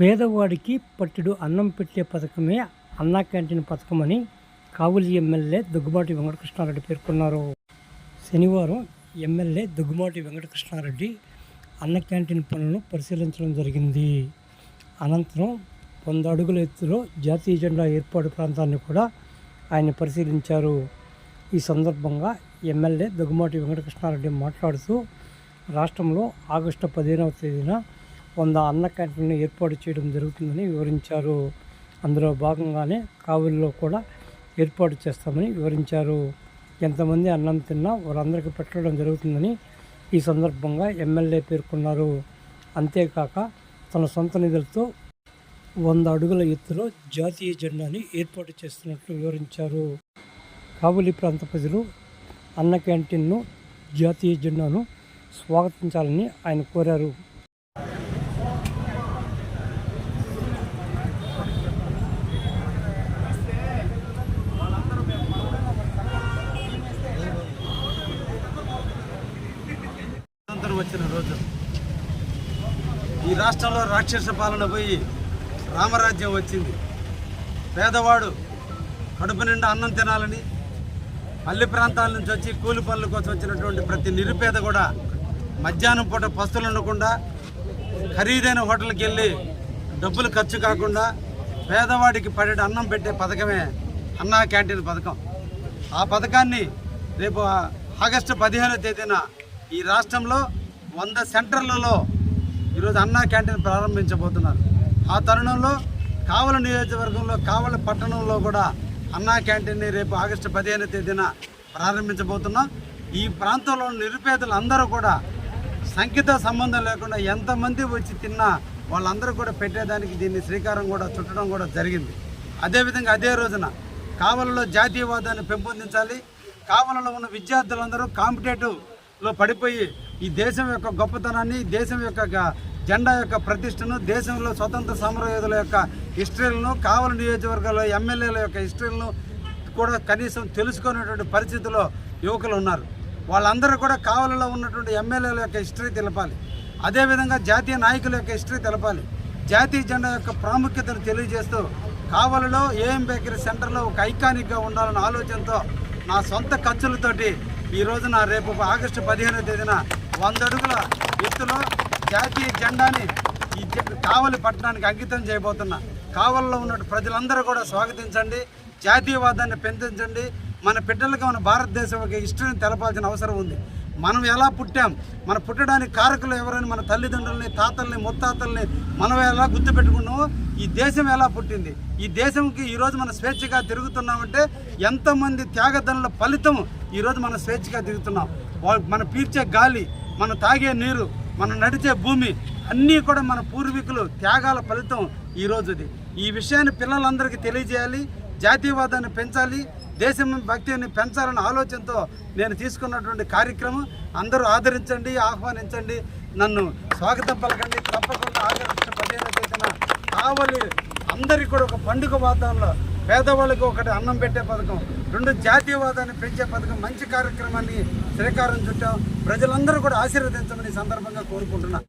పేదవాడికి పట్టెడు అన్నం పెట్టే పథకమే అన్నా క్యాంటీన్ పథకమని కావులి ఎమ్మెల్యే దుగ్గుమాటి వెంకటకృష్ణారెడ్డి పేర్కొన్నారు. శనివారం ఎమ్మెల్యే దుగ్గుమాటి వెంకటకృష్ణారెడ్డి అన్న క్యాంటీన్ పనులను పరిశీలించడం జరిగింది. అనంతరం వంద అడుగుల ఎత్తులో జాతీయ జెండా ఏర్పాటు ప్రాంతాన్ని కూడా ఆయన పరిశీలించారు. ఈ సందర్భంగా ఎమ్మెల్యే దగ్గుమాటి వెంకటకృష్ణారెడ్డి మాట్లాడుతూ రాష్ట్రంలో ఆగస్టు పదిహేనవ తేదీన వంద అన్న క్యాంటీన్లు ఏర్పాటు చేయడం జరుగుతుందని వివరించారు. అందులో భాగంగానే కావుల్లో కూడా ఏర్పాటు చేస్తామని వివరించారు. ఎంతమంది అన్నం తిన్నా వారందరికీ పెట్టడం జరుగుతుందని ఈ సందర్భంగా ఎమ్మెల్యే పేర్కొన్నారు. అంతేకాక తన సొంత నిధులతో వంద అడుగుల ఎత్తులో జాతీయ జెండాని ఏర్పాటు చేస్తున్నట్లు వివరించారు. కాబూలి ప్రాంత ప్రజలు అన్న క్యాంటీన్ను జాతీయ జెండాను స్వాగతించాలని ఆయన కోరారు స్వాతంత్రం వచ్చిన రోజు ఈ రాష్ట్రంలో రాక్షస పాలన పోయి రామరాజ్యం వచ్చింది. పేదవాడు కడుపు నిండా అన్నం తినాలని పల్లె ప్రాంతాల నుంచి వచ్చి కూలి పనుల కోసం వచ్చినటువంటి ప్రతి నిరుపేద కూడా మధ్యాహ్నం పూట పస్తులు ఉండకుండా ఖరీదైన హోటల్కి వెళ్ళి డబ్బులు ఖర్చు కాకుండా పేదవాడికి పడే అన్నం పెట్టే పథకమే అన్నా క్యాంటీన్ పథకం. ఆ పథకాన్ని రేపు ఆగస్టు పదిహేనో తేదీన ఈ రాష్ట్రంలో వంద సెంటర్లలో ఈరోజు అన్నా క్యాంటీన్ ప్రారంభించబోతున్నారు. ఆ తరుణంలో కావల నియోజకవర్గంలో కావల పట్టణంలో కూడా అన్నా క్యాంటీన్ని రేపు ఆగస్టు పదిహేను తేదీన ప్రారంభించబోతున్నాం. ఈ ప్రాంతంలో నిరుపేదలు అందరూ కూడా సంఖ్యతో సంబంధం లేకుండా ఎంతమంది వచ్చి తిన్నా వాళ్ళందరూ కూడా పెట్టేదానికి దీన్ని శ్రీకారం కూడా చుట్టడం కూడా జరిగింది. అదేవిధంగా అదే రోజున కావలలో జాతీయవాదాన్ని పెంపొందించాలి. కావలలో ఉన్న విద్యార్థులందరూ కాంపిటేటివ్లో పడిపోయి ఈ దేశం యొక్క గొప్పతనాన్ని దేశం యొక్క జెండా యొక్క ప్రతిష్టను దేశంలో స్వతంత్ర సమరయోధుల యొక్క హిస్టరీలను కావల నియోజకవర్గాల ఎమ్మెల్యేల యొక్క హిస్టరీలను కూడా కనీసం తెలుసుకునేటువంటి పరిస్థితిలో యువకులు ఉన్నారు. వాళ్ళందరూ కూడా కావలలో ఉన్నటువంటి ఎమ్మెల్యేల యొక్క హిస్టరీ తెలపాలి. అదేవిధంగా జాతీయ నాయకుల యొక్క హిస్టరీ తెలపాలి. జాతీయ జెండా యొక్క ప్రాముఖ్యతను తెలియజేస్తూ కావలలో ఏఎం బేకరీ సెంటర్లో ఒక ఐకానిక్గా ఉండాలన్న ఆలోచనతో నా సొంత ఖర్చులతోటి ఈ రోజున రేపు ఆగస్టు పదిహేనో తేదీన వంద అడుగుల ఎత్తులో జాతీయ జెండాని ఈ కావలి పట్టణానికి అంకితం చేయబోతున్నా కావలిలో ఉన్న ప్రజలందరూ కూడా స్వాగతించండి. జాతీయవాదాన్ని పెంచండి మన బిడ్డలకు మన భారతదేశం యొక్క హిస్టరీని తెలపాల్సిన అవసరం ఉంది. మనం ఎలా పుట్టాం? మన పుట్టడానికి కారకులు ఎవరని మన తల్లిదండ్రుల్ని తాతల్ని ముత్తాతల్ని మనం ఎలా గుర్తుపెట్టుకున్నామో ఈ దేశం ఎలా పుట్టింది? ఈ దేశంకి ఈరోజు మనం స్వేచ్ఛగా తిరుగుతున్నామంటే ఎంతమంది త్యాగదనుల ఫలితం ఈరోజు మనం స్వేచ్ఛగా తిరుగుతున్నాం. మన పీల్చే గాలి మనం తాగే నీరు మనం నడిచే భూమి అన్నీ కూడా మన పూర్వీకులు త్యాగాల ఫలితం ఈ రోజుది. ఈ విషయాన్ని పిల్లలందరికీ తెలియజేయాలి జాతీయవాదాన్ని పెంచాలి దేశం భక్తిని పెంచాలనే ఆలోచనతో నేను తీసుకున్నటువంటి కార్యక్రమం. అందరూ ఆదరించండి ఆహ్వానించండి. నన్ను స్వాగతం పలకండి. తప్పకుండా ఆగస్టు పదిహేను తేదీన కావలి అందరికీ కూడా ఒక పండుగ వాతావరణంలో పేదవాళ్ళకి ఒకటి అన్నం పెట్టే పథకం రెండు జాతీయవాదాన్ని పెంచే పథకం మంచి కార్యక్రమాన్ని శ్రీకారం చుట్టాం. ప్రజలందరూ కూడా ఆశీర్వదించమని సందర్భంగా కోరుకుంటున్నాను